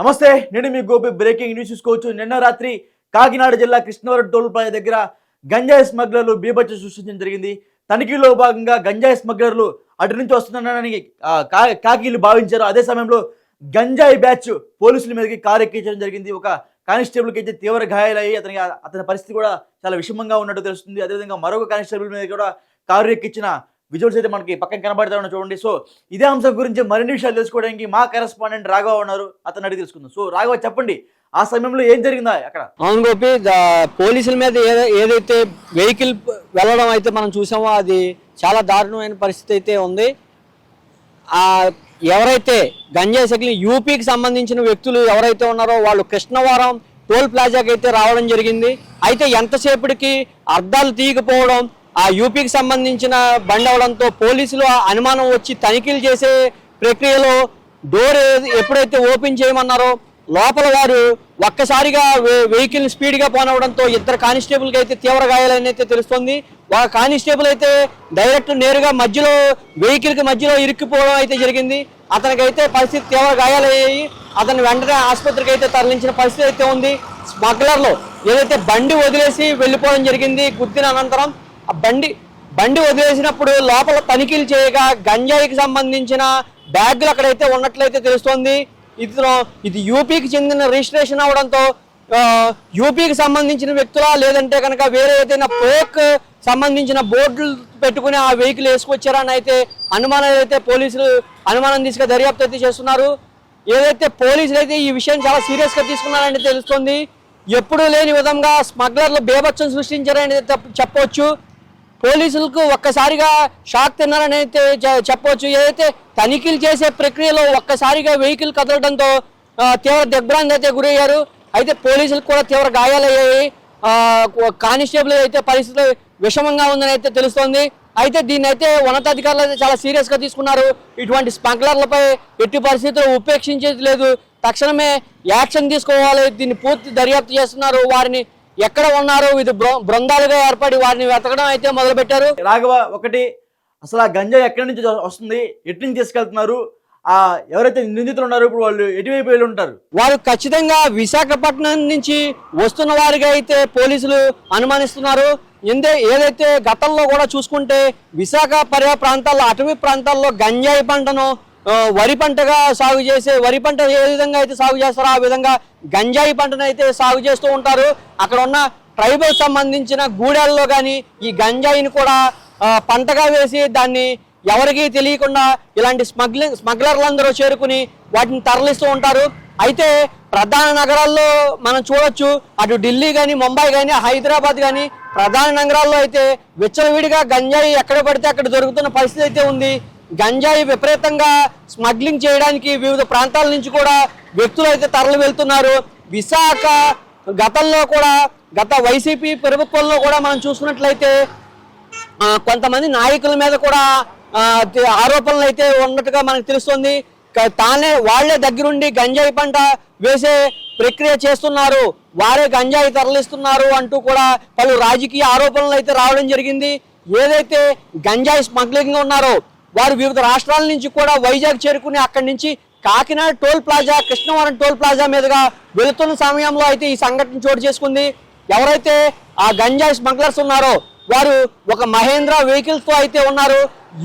నమస్తే నేను మీ Gopi breaking news చూసుకోవచ్చు. నిన్న రాత్రి కాకినాడ జిల్లా కృష్ణవరం టోల్ ప్లాజా దగ్గర గంజాయి స్మగ్లర్లు బీభత్స సృష్టించడం జరిగింది. తనిఖీలో భాగంగా గంజాయి స్మగ్లర్లు అటు నుంచి వస్తున్నారని కా- కాకీలు భావించారు. అదే సమయంలో గంజాయి బ్యాచ్ పోలీసుల మీదకి కారు ఎక్కించడం జరిగింది. ఒక కానిస్టేబుల్కి అయితే తీవ్ర గాయాలయ్యి అతనికి అతని పరిస్థితి కూడా చాలా విషమంగా ఉన్నట్టు తెలుస్తుంది. అదేవిధంగా మరొక కానిస్టేబుల్ మీద కూడా కారు ఎక్కించిన విజువల్స్ అయితే మనకి పక్కన కనబడతా చూడండి. సో ఇదే అంశం గురించి మరిన్ని విషయాలు తెలుసుకోవడానికి మా కరెస్పాండెంట్ రాఘవ ఉన్నారు. అతను అడిగి తెలుసుకుందాం. సో రాఘవ చెప్పండి ఆ సమయంలో ఏం జరిగిందా అక్కడ? అవును గోపి పోలీసుల మీద ఏదైతే వెహికల్ వెళ్ళడం అయితే మనం చూసామో అది చాలా దారుణమైన పరిస్థితి అయితే ఉంది. ఎవరైతే గంజాయి సైకిల్ యూపీకి సంబంధించిన వ్యక్తులు ఎవరైతే ఉన్నారో వాళ్ళు కృష్ణవరం టోల్ ప్లాజాకి అయితే రావడం జరిగింది. అయితే ఎంతసేపటికి అర్థాలు తీయకపోవడం ఆ యూపీకి సంబంధించిన బండి అవడంతో పోలీసులు ఆ అనుమానం వచ్చి తనిఖీలు చేసే ప్రక్రియలో డోర్ ఎప్పుడైతే ఓపెన్ చేయమన్నారో లోపల వారు ఒక్కసారిగా వెహికల్ స్పీడ్గా పోనవడంతో ఇద్దరు కానిస్టేబుల్కి అయితే తీవ్ర గాయాలనైతే తెలుస్తుంది. ఒక కానిస్టేబుల్ అయితే డైరెక్ట్ నేరుగా మధ్యలో వెహికల్కి మధ్యలో ఇరుక్కుపోవడం అయితే జరిగింది. అతనికి అయితే పరిస్థితి తీవ్ర గాయాలయ్యాయి. అతను వెంటనే ఆసుపత్రికి అయితే తరలించిన పరిస్థితి అయితే ఉంది. స్మగ్లర్లు ఏదైతే బండి వదిలేసి వెళ్ళిపోవడం జరిగింది గుర్తిన అనంతరం ఆ బండి బండి వదిలేసినప్పుడు లోపల తనిఖీలు చేయగా గంజాయికి సంబంధించిన బ్యాగులు అక్కడైతే ఉన్నట్లయితే తెలుస్తోంది. ఇతను ఇది యూపీకి చెందిన రిజిస్ట్రేషన్ అవడంతో యూపీకి సంబంధించిన వ్యక్తులా లేదంటే కనుక వేరే ఏదైనా పోక్ సంబంధించిన బోర్డులు పెట్టుకుని ఆ వెహికల్ వేసుకొచ్చారని అయితే అనుమానాలు అయితే పోలీసులు అనుమానం తీసుకు దర్యాప్తు అయితే చేస్తున్నారు. ఏదైతే పోలీసులు అయితే ఈ విషయం చాలా సీరియస్గా తీసుకున్నారని తెలుస్తుంది. ఎప్పుడూ లేని విధంగా స్మగ్లర్లు బేభత్సం సృష్టించారని చెప్పవచ్చు పోలీసులకు ఒక్కసారిగా షాక్ తిన్నారని అయితే చెప్పవచ్చు ఏదైతే తనిఖీలు చేసే ప్రక్రియలో ఒక్కసారిగా వెహికల్ కదలడంతో తీవ్ర దిగ్భ్రాంతి అయితే గురయ్యారు. అయితే పోలీసులకు కూడా తీవ్ర గాయాలయ్యాయి. కానిస్టేబుల్ అయితే పరిస్థితి విషమంగా ఉందని అయితే తెలుస్తోంది. అయితే దీన్ని అయితే ఉన్నతాధికారులు అయితే చాలా సీరియస్గా తీసుకున్నారు. ఇటువంటి స్పంక్లర్లపై ఎట్టి పరిస్థితులు ఉపేక్షించేది లేదు. తక్షణమే యాక్షన్ తీసుకోవాలి. దీన్ని పూర్తి దర్యాప్తు చేస్తున్నారు వారిని. ఎక్కడ ఉన్నారో ఇది బృందాలుగా ఏర్పడి వారిని వెతకడం అయితే మొదలుపెట్టారు. రాఘవ ఒకటి అసలు ఆ గంజాయి ఎక్కడి నుంచి వస్తుంది? ఎటు నుంచి తీసుకెళ్తున్నారు? ఆ ఎవరైతే నిందితులు ఉన్నారో ఇప్పుడు వాళ్ళు ఎటువైపు వెళ్ళి ఉంటారు? వారు ఖచ్చితంగా విశాఖపట్నం నుంచి వస్తున్న వారిగా అయితే పోలీసులు అనుమానిస్తున్నారు. ఎందే ఏదైతే గతంలో కూడా చూసుకుంటే విశాఖ పర్యా ప్రాంతాల్లో అటవీ ప్రాంతాల్లో గంజాయి పంటను వరి పంటగా సాగు చేసే వరి పంట ఏ విధంగా అయితే సాగు చేస్తారో ఆ విధంగా గంజాయి పంటను అయితే సాగు చేస్తూ ఉంటారు. అక్కడ ఉన్న ట్రైబల్ సంబంధించిన గూడెల్లో కానీ ఈ గంజాయిని కూడా పంటగా వేసి దాన్ని ఎవరికీ తెలియకుండా ఇలాంటి స్మగ్లింగ్ స్మగ్లర్లందరూ చేరుకుని వాటిని తరలిస్తూ ఉంటారు. అయితే ప్రధాన నగరాల్లో మనం చూడొచ్చు అటు ఢిల్లీ కానీ ముంబై కానీ హైదరాబాద్ కానీ ప్రధాన నగరాల్లో అయితే విచ్చలవిడిగా గంజాయి ఎక్కడ పడితే అక్కడ దొరుకుతున్న పరిస్థితి అయితే ఉంది. గంజాయి విపరీతంగా స్మగ్లింగ్ చేయడానికి వివిధ ప్రాంతాల నుంచి కూడా వ్యక్తులు అయితే తరలి వెళ్తున్నారు. విశాఖ గతంలో కూడా గత వైసీపీ ప్రభుత్వంలో కూడా మనం చూసుకున్నట్లయితే కొంతమంది నాయకుల మీద కూడా ఆరోపణలు అయితే ఉన్నట్టుగా మనకు తెలుస్తుంది. తానే వాళ్ళే దగ్గరుండి గంజాయి పంట వేసే ప్రక్రియ చేస్తున్నారు. వారే గంజాయి తరలిస్తున్నారు అంటూ కూడా పలు రాజకీయ ఆరోపణలు అయితే రావడం జరిగింది. ఏదైతే గంజాయి స్మగ్లింగ్ ఉన్నారో వారు వివిధ రాష్ట్రాల నుంచి కూడా వైజాగ్ చేరుకుని అక్కడి నుంచి Kakinada toll plaza Krishnavaram toll plaza మీదుగా వెళుతున్న సమయంలో అయితే ఈ సంఘటన చోటు చేసుకుంది. ఎవరైతే ఆ గంజాయి స్మగ్లర్స్ ఉన్నారో వారు ఒక మహేంద్ర వెహికల్స్తో అయితే ఉన్నారు.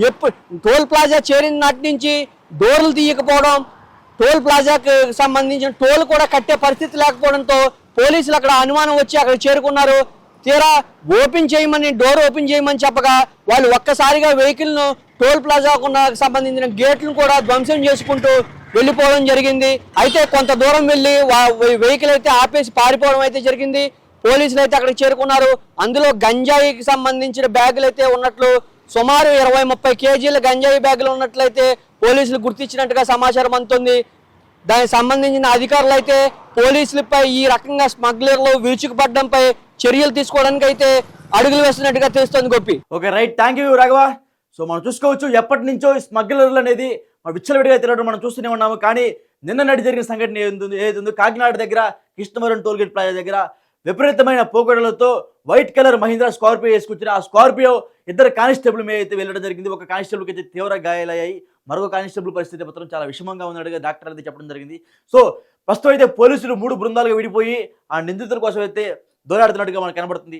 ఎప్పుడు టోల్ ప్లాజా చేరిన నాటి నుంచి డోర్లు తీయకపోవడం టోల్ ప్లాజాకి సంబంధించిన టోల్ కూడా కట్టే పరిస్థితి లేకపోవడంతో పోలీసులు అక్కడ అనుమానం వచ్చి అక్కడ చేరుకున్నారు. తీరా ఓపెన్ చేయమని డోర్ ఓపెన్ చేయమని చెప్పగా వాళ్ళు ఒక్కసారిగా వెహికల్ను టోల్ ప్లాజాకు సంబంధించిన గేట్లను కూడా ధ్వంసం చేసుకుంటూ వెళ్ళిపోవడం జరిగింది. అయితే కొంత దూరం వెళ్ళి వెహికల్ అయితే ఆపేసి పారిపోవడం అయితే జరిగింది. పోలీసులు అయితే అక్కడికి చేరుకున్నారు. అందులో గంజాయికి సంబంధించిన బ్యాగులు అయితే ఉన్నట్లు సుమారు ఇరవై ముప్పై కేజీల గంజాయి బ్యాగులు ఉన్నట్లయితే పోలీసులు గుర్తించినట్టుగా సమాచారం అందుతుంది. దానికి సంబంధించిన అధికారులు అయితే పోలీసులపై ఈ రకంగా స్మగ్లర్లు విరుచుకుపడడంపై చర్యలు తీసుకోవడానికి అయితే అడుగులు వేస్తున్నట్టుగా తెలుస్తుంది గొప్పి okay right. Thank you Raghava. So మనం చూసుకోవచ్చు ఎప్పటి నుంచో ఈ స్మగ్లర్లు అనేది మన విచ్చలవిడిగా తిరగడం మనం చూస్తూనే ఉన్నాము. కానీ నిన్న నడి జరిగిన సంఘటన ఏది ఏది కాకినాడ దగ్గర కృష్ణవరం టోల్గేట్ ప్లాజా దగ్గర విపరీతమైన పోకడలతో వైట్ కలర్ మహీంద్రా స్కార్పియో వేసుకొచ్చిన ఆ స్కార్పియో ఇద్దరు కానిస్టేబుల్ మీద అయితే వెళ్ళడం జరిగింది. ఒక కానిస్టేబుల్కి అయితే తీవ్ర గాయాలయ్యాయి. మరొక కానిస్టేబుల్ పరిస్థితి మాత్రం చాలా విషమంగా ఉన్నట్టుగా డాక్టర్ అయితే చెప్పడం జరిగింది. సో ప్రస్తుతం అయితే పోలీసులు మూడు బృందాలుగా విడిపోయి ఆ నిందితుల కోసం అయితే దూరాడుతున్నట్టుగా మనకు కనబడుతుంది.